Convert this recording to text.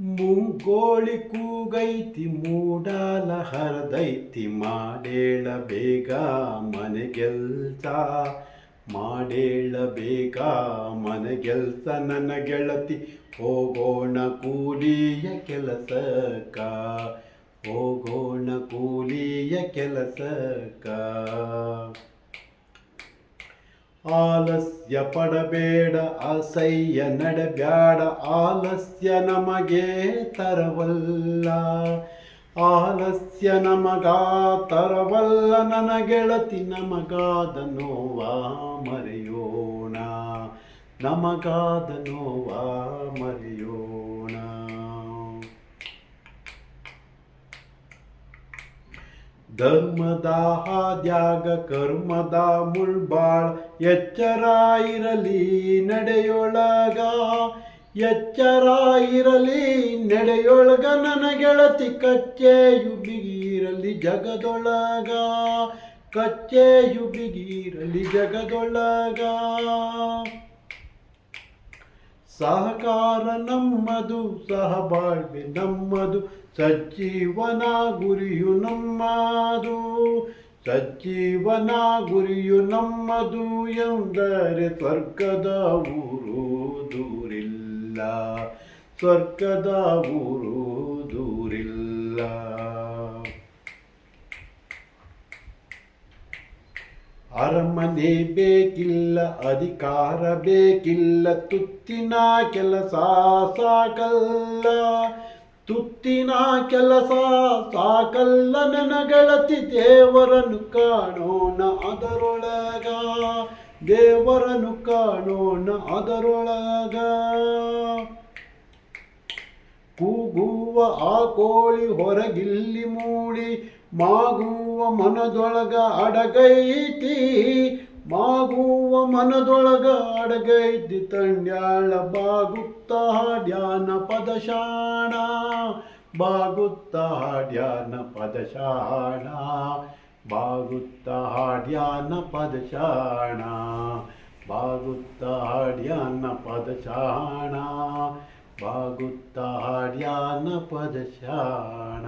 ಮುಂಗೋಳಿ ಕೂಗೈತಿ, ಮೂಡಾಲ ಹರದೈತಿ, ಮಾಡೇಳ ಬೇಗ ಮನೆಗೆಲ್ಸ ಮಾಡೇಳ ಬೇಗ ಮನೆಗೆಲ್ಸ ನನ್ನ ಗೆಳತಿ, ಹೋಗೋಣ ಕೂಲಿಯ ಕೆಲಸಕ್ಕ. ಹೋಗೋಣ ಕೂಲಿಯ ಕೆಲಸಕ್ಕ. ಆಲಸ್ಯ ಪಡಬೇಡ, ಅಸಹ್ಯ ನಡಬ್ಯಾಡ, ಆಲಸ್ಯ ನಮಗೆ ತರವಲ್ಲ. ಆಲಸ್ಯ ನಮಗ ತರವಲ್ಲ ನನ್ನ ಗೆಳತಿ ನಮಗಾದ ನೋವ ಮರೆಯೋಣ. ನಮಗಾದ ನೋವ ಮರೆಯೋಣ. ಧರ್ಮದ ಹಾದ್ಯಾಗ ಕರ್ಮದ ಮುಳ್ಬಾಳ್, ಎಚ್ಚರ ಇರಲಿ ನಡೆಯೊಳಗ. ಎಚ್ಚರ ಇರಲಿ ನಡೆಯೊಳಗ ನನ್ನ ಗೆಳತಿ ಕಚ್ಚೆಯು ಬಿಗಿರಲಿ ಜಗದೊಳಗ. ಕಚ್ಚೆಯು ಬಿಗಿರಲಿ ಜಗದೊಳಗ. ಸಹಕಾರ ನಮ್ಮದು, ಸಹಬಾಳ್ವೆ ನಮ್ಮದು, ಸಜ್ಜೀವನ ಗುರಿಯು ನಮ್ಮದು, ಸಜ್ಜೀವನ ಗುರಿಯು ನಮ್ಮದು ಎಂದರೆ ಸ್ವರ್ಗದ ಊರು ದೂರಿಲ್ಲ, ಸ್ವರ್ಗದ ಊರು ದೂರಿಲ್ಲ. ಅರಮನೆ ಬೇಕಿಲ್ಲ, ಅಧಿಕಾರ ಬೇಕಿಲ್ಲ, ತುತ್ತಿನ ಕೆಲಸ ಸಾಕಲ್ಲ. ತುತ್ತಿನ ಕೆಲಸ ಸಾಕಲ್ಲ ನನಗಳತಿ ಗೆಳತಿ ದೇವರನ್ನು ಕಾಣೋಣ ಅದರೊಳಗ. ದೇವರನ್ನು ಕಾಣೋಣ ಅದರೊಳಗ. ಕೂಗುವ ಆ ಕೋಳಿ ಹೊರಗಿಲ್ಲಿ ಮೂಡಿ ಮಾಗುವ ಮನದೊಳಗ ಅಡಗೈತಿ. ಮಾಗುವ ಮನದೊಳಗ ಅಡಗೈತಿ ತಂಡ್ಯಾಳ ಬಾಗುತ್ತ ಧ್ಯಾನ ಪದಶಾಣ. ಬಾಗುತ್ತ ಧ್ಯಾನ ಪದಶಾಣ. ಬಾಗುತ್ತ ಧ್ಯಾನ ಪದಶಾಣ. ಬಾಗುತ್ತ ಧ್ಯಾನ ಪದಶಾಣ. ಬಾಗುತ್ತ ಧ್ಯಾನ ಪದಶಾಣ